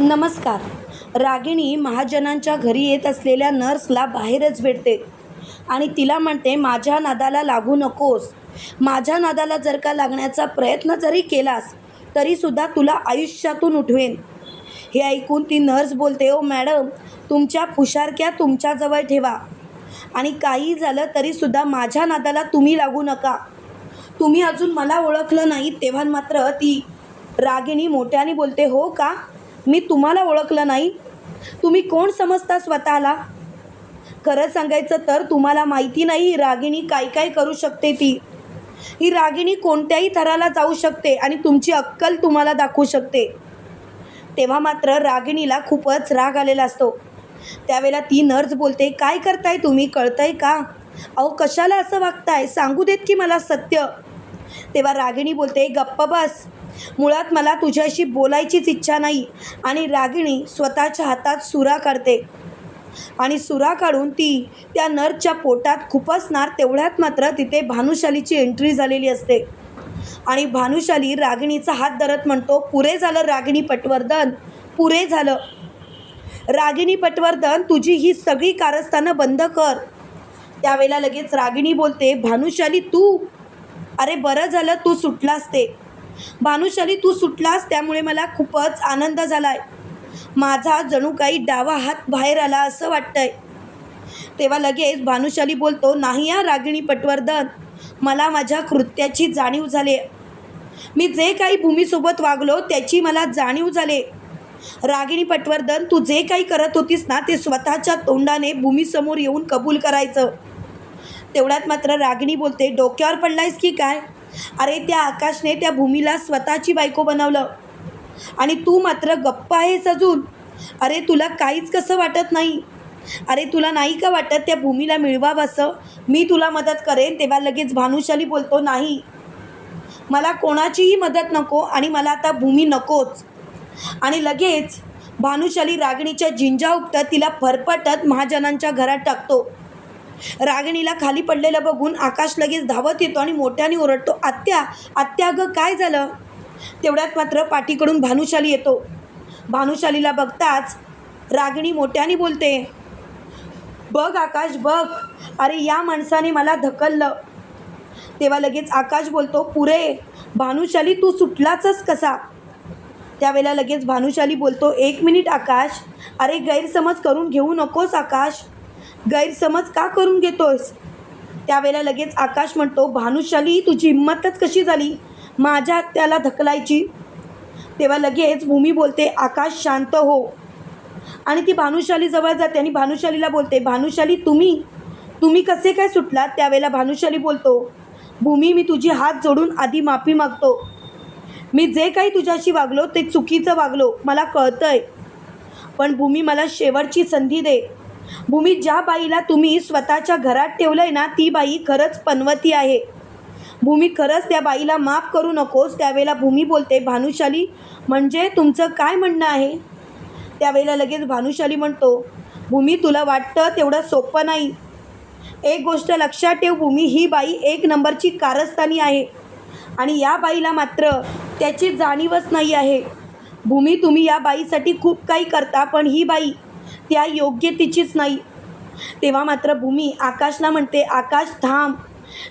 नमस्कार. रागिणी महाजनांच्या घरी येत असलेल्या नर्सला बाहेरच भेटते आणि तिला म्हणते माझ्या नादाला लागू नकोस. माझ्या नादाला जर का लागण्याचा प्रयत्न जरी केलास तरीसुद्धा तुला आयुष्यातून उठवेन. हे ऐकून ती नर्स बोलते ओ मॅडम तुमच्या फुशारक्या तुमच्याजवळ ठेवा. आणि काही झालं तरीसुद्धा माझ्या नादाला तुम्ही लागू नका. तुम्ही अजून मला ओळखलं नाही तेव्हा मात्र ती रागिणी मोठ्याने बोलते हो का? मी तुम्हाला ओळखलं नाही. तुम्ही कोण समजता स्वतःला? खरं सांगायचं तर तुम्हाला माहिती नाही ही रागिणी काय काय करू शकते ती. ही रागिणी कोणत्याही थराला जाऊ शकते आणि तुमची अक्कल तुम्हाला दाखवू शकते. तेव्हा मात्र रागिणीला खूपच राग आलेला असतो. त्यावेळेला ती नर्स बोलते काय करताय तुम्ही? कळतंय का? अहो कशाला असं वागताय? सांगू देत की मला सत्य. तेव्हा रागिणी बोलते गप्प बस. मुळात मला तुझ्याशी बोलायचीच इच्छा नाही आणि रागिणी स्वतःच्या हातात सुरा काढते. आणि सुरा काढून ती त्या नर्सच्या पोटात खुपसणार तेवढ्यात मात्र तिथे भानुशालीची एंट्री झालेली असते. आणि भानुशाली रागिणीचा हात धरत म्हणतो पुरे झालं रागिणी पटवर्धन पुरे झालं. रागिणी पटवर्धन तुझी ही सगळी कारस्थानं बंद कर. त्यावेळेला लगेच रागिणी बोलते भानुशाली तू? अरे बरं झालं तू सुटलास ते. भानुशाली तू सुटलास त्यामुळे मला खूपच आनंद झाला आहे माझा जणू काही डावा हात बाहेर आला असं वाटतंय. तेव्हा लगेच भानुशाली बोलतो नाही या रागिणी पटवर्धन मला माझ्या कृत्याची जाणीव झाली आहे. मी जे काही भूमीसोबत वागलो त्याची मला जाणीव झाले. रागिणी पटवर्धन तू जे काही करत होतीस ना ते स्वतःच्या तोंडाने भूमीसमोर येऊन कबूल करायचं. तेवढ्यात मात्र रागिणी बोलते डोक्यावर पडलायस की काय? अरे त्या आकाशने त्या भूमीला स्वतःची बायको बनवलं. आणि तू मात्र गप्प आहेस अजून. अरे तुला काहीच कसं वाटत नाही? अरे तुला नाही का वाटत त्या भूमीला मिळवावं असं मी तुला मदत करेन तेव्हा लगेच भानुशाली बोलतो नाही. मला कोणाचीही मदत नको आणि मला आता भूमी नकोच. आणि लगेच भानुशाली रागणीच्या जिंजा उपटत तिला फरफटत महाजनांच्या घरात टाकतो. रागिणीला खाली पडलेलं बघून आकाश लगेच धावत येतो आणि मोठ्याने ओरडतो आत्या आत्या अगं काय झालं? तेवढ्यात मात्र पाठीकडून भानुशाली येतो. भानुशालीला बघताच रागिणी मोठ्याने बोलते बघ आकाश बघ. अरे या माणसाने मला धकललं तेव्हा लगेच आकाश बोलतो पुरे भानुशाली तू सुटलाचच कसा? त्यावेळेला लगेच भानुशाली बोलतो एक मिनिट आकाश. अरे गैरसमज करून घेऊ नकोस आकाश. गैरसमज का करून घेतोयस? त्यावेळेला लगेच आकाश म्हणतो भानुशाली तुझी हिंमतच कशी झाली? माझ्या हत्याला धकलायची. तेव्हा लगेच भूमी बोलते आकाश शांत हो. आणि ती भानुशाली जवळ जाते आणि भानुशालीला बोलते भानुशाली तुम्ही? तुम्ही कसे काय सुटलात? त्यावेळेला भानुशाली बोलतो भूमी मी तुझी हात जोडून आधी माफी मागतो. मी जे काही तुझ्याशी वागलो ते चुकीचं वागलो मला कळतंय. पण भूमी मला शेवटची संधी दे. भूमी ज्या बाईला तुम्ही स्वतःच्या घरात ठेवलं आहे ना ती बाई खरंच पनवती आहे. भूमी खरंच त्या बाईला माफ करू नकोस. त्यावेळेला भूमी बोलते भानुशाली म्हणजे तुमचं काय म्हणणं आहे? त्यावेळेला लगेच भानुशाली म्हणतो भूमी तुला वाटतं तेवढं सोपं नाही. एक गोष्ट लक्षात ठेव भूमी ही बाई एक नंबरची कारस्थानी आहे. आणि या बाईला मात्र त्याची जाणीवच नाही आहे. भूमी तुम्ही या बाईसाठी खूप काही करता पण ही बाई त्या योग्य तिचीच नाही. तेव्हा मात्र भूमी आकाशला म्हणते आकाश थांब.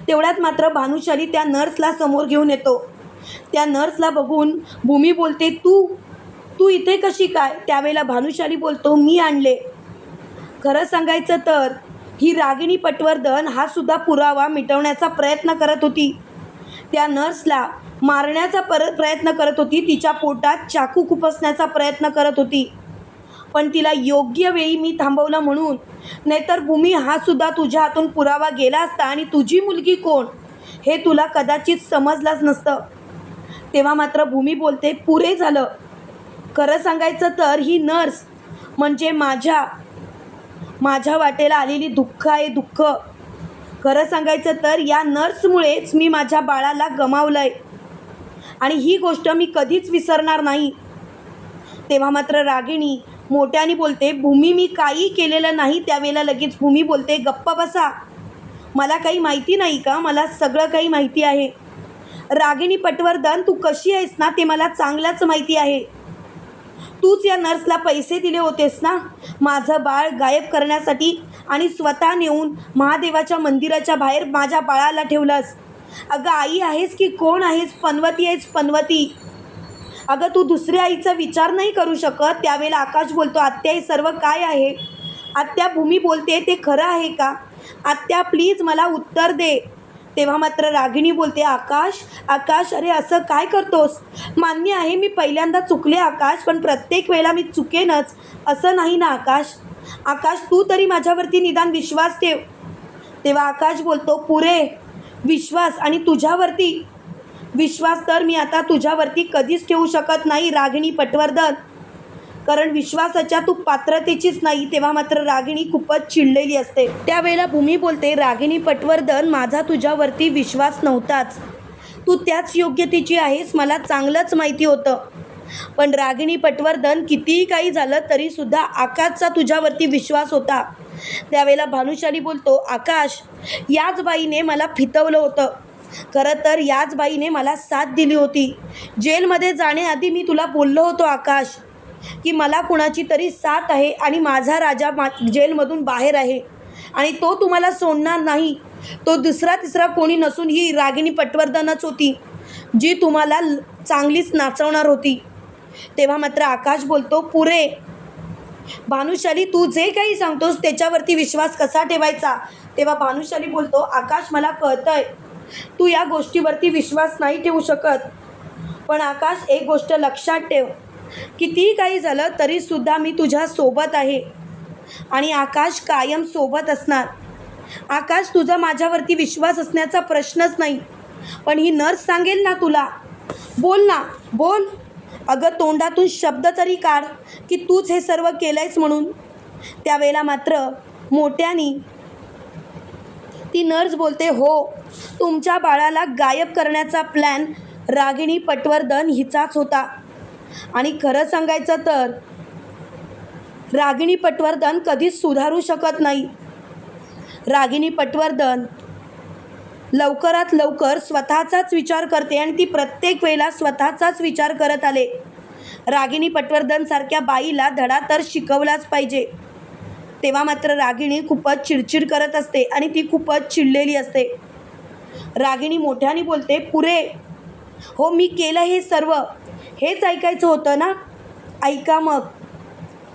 तेवढ्यात मात्र भानुशाली त्या नर्सला समोर घेऊन येतो. त्या नर्सला बघून भूमी बोलते तू तू इथे कशी काय? त्यावेळेला भानुशाली बोलतो मी आणले. खरं सांगायचं तर ही रागिणी पटवर्धन हा सुद्धा पुरावा मिटवण्याचा प्रयत्न करत होती. त्या नर्सला मारण्याचा पर प्रयत्न करत होती तिच्या पोटात चाकू खुपसण्याचा प्रयत्न करत होती. पण तिला योग्य वेळी मी थांबवलं म्हणून. नाहीतर भूमी हा सुद्धा तुझ्या हातून पुरावा गेला असता आणि तुझी मुलगी कोण? हे तुला कदाचित समजलंच नसतं. तेव्हा मात्र भूमी बोलते पुरे झालं. खरं सांगायचं तर ही नर्स म्हणजे माझ्या. माझ्या वाटेला आलेली दुःख आहे दुःख. खरं सांगायचं तर या नर्समुळेच मी माझ्या बाळाला गमावलं आहे आणि ही गोष्ट मी कधीच विसरणार नाही. तेव्हा मात्र रागिणी मोठ्याने बोलते भूमी मी काही केलेलं नाही त्यावेळेला लगेच भूमी बोलते गप्पा बसा. मला काही माहिती नाही का? मला सगळं काही माहिती आहे. रागिणी पटवर्धन तू कशी आहेस ना? ते मला चांगलंच माहिती आहे. तूच या नर्सला पैसे दिले होतेस ना? माझं बाळ गायब करण्यासाठी आणि स्वतः नेऊन महादेवाच्या मंदिराच्या बाहेर माझ्या बाळाला ठेवलंस. अगं आई आहेस की कोण आहेस? पनवती आहेस पनवती. अगं तू दुसऱ्या आईचा विचार नाही करू शकत. त्यावेळेला आकाश बोलतो आत्या हे सर्व काय आहे? आत्या भूमी बोलते ते खरं आहे का? आत्या प्लीज मला उत्तर दे. तेव्हा मात्र रागिणी बोलते आकाश आकाश अरे असं काय करतोस? मान्य आहे मी पहिल्यांदा चुकले आकाश पण प्रत्येक वेळेला मी चुकेनच. असं नाही ना आकाश? आकाश तू तरी माझ्यावरती निदान विश्वास ठेव. तेव्हा आकाश बोलतो पुरे विश्वास आणि तुझ्यावरती. विश्वास तर मी आता तुझ्यावरती कधीच ठेवू शकत नाही रागिणी पटवर्धन. कारण विश्वासाच्या तू पात्रतेचीच नाही तेव्हा मात्र रागिणी खूपच चिडलेली असते. त्यावेळेला भूमी बोलते रागिणी पटवर्धन माझा तुझ्यावरती विश्वास नव्हताच. तू त्याच योग्यतेची आहेस मला चांगलंच माहिती होतं. पण रागिणी पटवर्धन कितीही काही झालं तरीसुद्धा आकाशचा तुझ्यावरती विश्वास होता. त्यावेळेला भानुशाली बोलतो आकाश याच बाईने मला फितवलं होतं. खरं तर याच बाईने मला साथ दिली होती. जेलमध्ये जाण्याआधी मी तुला बोललो होतो आकाश की मला कुणाची तरी साथ आहे आणि माझा राजा मा जेलमधून बाहेर आहे आणि तो तुम्हाला सोडणार नाही. तो दुसरा तिसरा कोणी नसून ही रागिणी पटवर्धनच होती जी तुम्हाला ल- चांगलीच नाचवणार होती. तेव्हा मात्र आकाश बोलतो पुरे भानुशाली तू जे काही सांगतोस त्याच्यावरती विश्वास कसा ठेवायचा? तेव्हा भानुशाली बोलतो आकाश मला कळतंय तू या गोष्टीवरती विश्वास नाही ठेवू शकत. पण आकाश एक गोष्ट लक्षात ठेव. कितीही काही झालं तरीसुद्धा मी तुझ्या सोबत आहे. आणि आकाश कायम सोबत असणार. आकाश तुझा माझ्यावरती विश्वास असण्याचा प्रश्नच नाही. पण ही नर्स सांगेल ना तुला. बोल ना बोल. अगं तोंडातून शब्द तरी काढ की तूच हे सर्व केलंयस म्हणून. त्यावेळेला मात्र मोठ्यानी ती नर्स बोलते हो तुमच्या बाळाला गायब करण्याचा प्लॅन रागिणी पटवर्धन हिचाच होता. आणि खरं सांगायचं तर रागिणी पटवर्धन कधीच सुधारू शकत नाही. रागिणी पटवर्धन लवकरात लवकर स्वतःचाच विचार करते आणि ती प्रत्येक वेळेला स्वतःचाच विचार करत आले. रागिणी पटवर्धनसारख्या बाईला धडा तर शिकवलाच पाहिजे. तेव्हा मात्र रागिणी खूपच चिडचिड करत असते आणि ती खूपच चिडलेली असते. रागिणी मोठ्याने बोलते पुरे हो मी केलं हे सर्व. हेच ऐकायचं होतं ना? ऐका मग.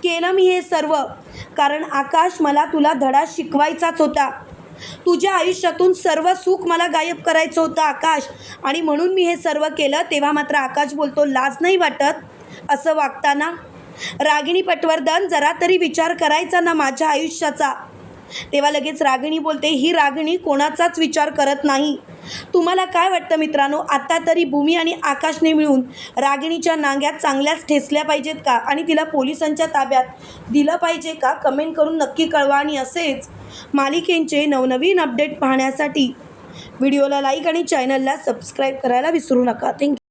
केलं मी हे सर्व. कारण आकाश मला तुला धडा शिकवायचाच होता. तुझ्या आयुष्यातून सर्व सुख मला गायब करायचं होतं आकाश. आणि म्हणून मी हे सर्व केलं तेव्हा मात्र आकाश बोलतो लाज नाही वाटत? असं वागताना रागिणी पटवर्धन जरा तरी विचार करायचा ना माझ्या आयुष्याचा. तेव्हा लगेच रागिणी बोलते ही रागिणी कोणाचाच विचार करत नाही. तुम्हाला काय वाटतं मित्रांनो? आता तरी भूमी आणि आकाशने मिळून रागिणीच्या नांग्यात चांगल्याच ठेसल्या पाहिजेत का? आणि तिला पोलिसांच्या ताब्यात दिलं पाहिजे का? कमेंट करून नक्की कळवा आणि असेच मालिकेंचे नवनवीन अपडेट पाहण्यासाठी व्हिडिओला लाईक आणि चॅनलला सबस्क्राईब करायला विसरू नका. थँक्यू